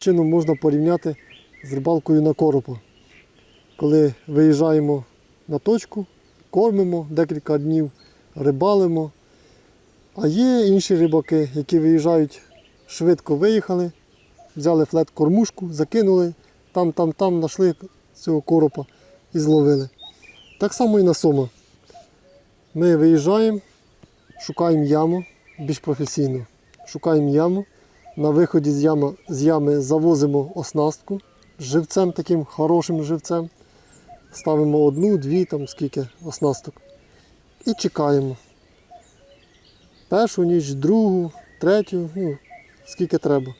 чином можна порівняти з рибалкою на коропа. Коли виїжджаємо на точку, кормимо декілька днів, рибалимо. А є інші рибаки, які виїжджають, швидко виїхали, взяли флет-кормушку, закинули, там, там, там знайшли цього коропа і зловили. Так само і на сома. Ми виїжджаємо, шукаємо яму більш професійно. Шукаємо яму. На виході з ями, з ями завозимо оснастку живцем, таким хорошим живцем. Ставимо одну, дві, там скільки оснасток. І чекаємо. Першу ніч, другу, третю, ну, скільки треба.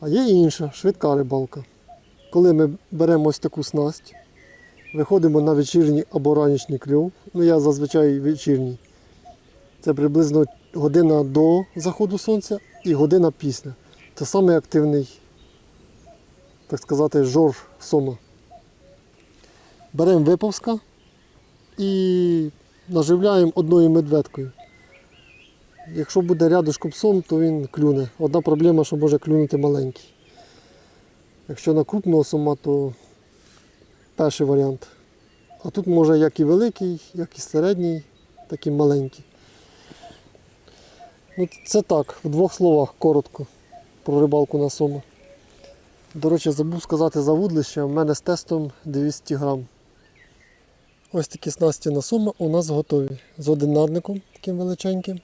А є інша, швидка рибалка. Коли ми беремо ось таку снасть, виходимо на вечірній або ранішній кльов. Ну я зазвичай вечірній. Це приблизно година до заходу сонця і година після. Це самий активний, так сказати, жор сома. Беремо виповзка і наживляємо одною медведкою. Якщо буде рядышком сом, то він клюне. Одна проблема, що може клюнути маленький. Якщо на крупного сома, то перший варіант. А тут може як і великий, як і середній, так і маленький. Ну, це так, в двох словах коротко про рибалку на сома. До речі, забув сказати за вудлище, в мене з тестом 200 грам. Ось такі снасті на сома у нас готові. З одинарником таким величеньким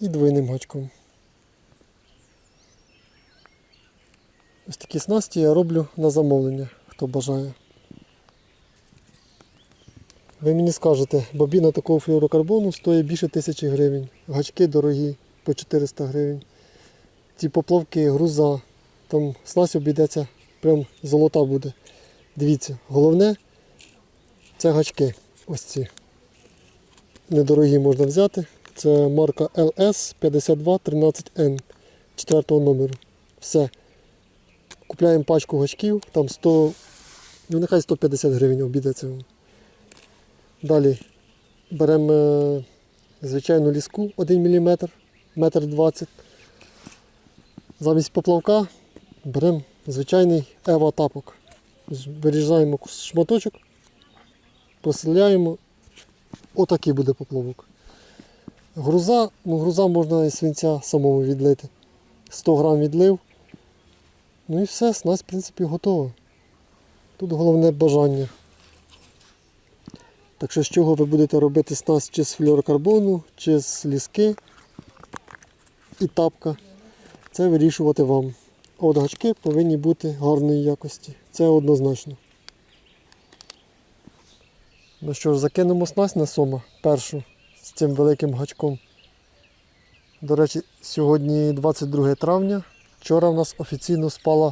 і двойним гачком. Ось такі снасті я роблю на замовлення, хто бажає. Ви мені скажете, бобіна такого флюорокарбону стоїть більше тисячі гривень. Гачки дорогі по 400 гривень. Ці поплавки, груза, там снасть обійдеться, прям золота буде. Дивіться, головне це гачки. Ось ці. Недорогі можна взяти. Це марка LS 5213N 4 номеру. Все. Купляємо пачку гачків, там 100, ну нехай 150 гривень обійдеться. Далі беремо е, звичайну ліску 1 мм, 1,20 м. Замість поплавка беремо звичайний ева тапок. Виріжаємо шматочок, поселяємо. Отакий буде поплавок. Груза, ну груза можна і свинця самому відлити. 100 грам відлив. Ну і все, снасть в принципі готова. Тут головне бажання. Так що з чого ви будете робити снасть чи з флюорокарбону, чи з ліски і тапка, це вирішувати вам. От гачки повинні бути гарної якості. Це однозначно. Ну що ж, закинемо снасть на сома першу з цим великим гачком. До речі, сьогодні 22 травня. Вчора в нас офіційно спала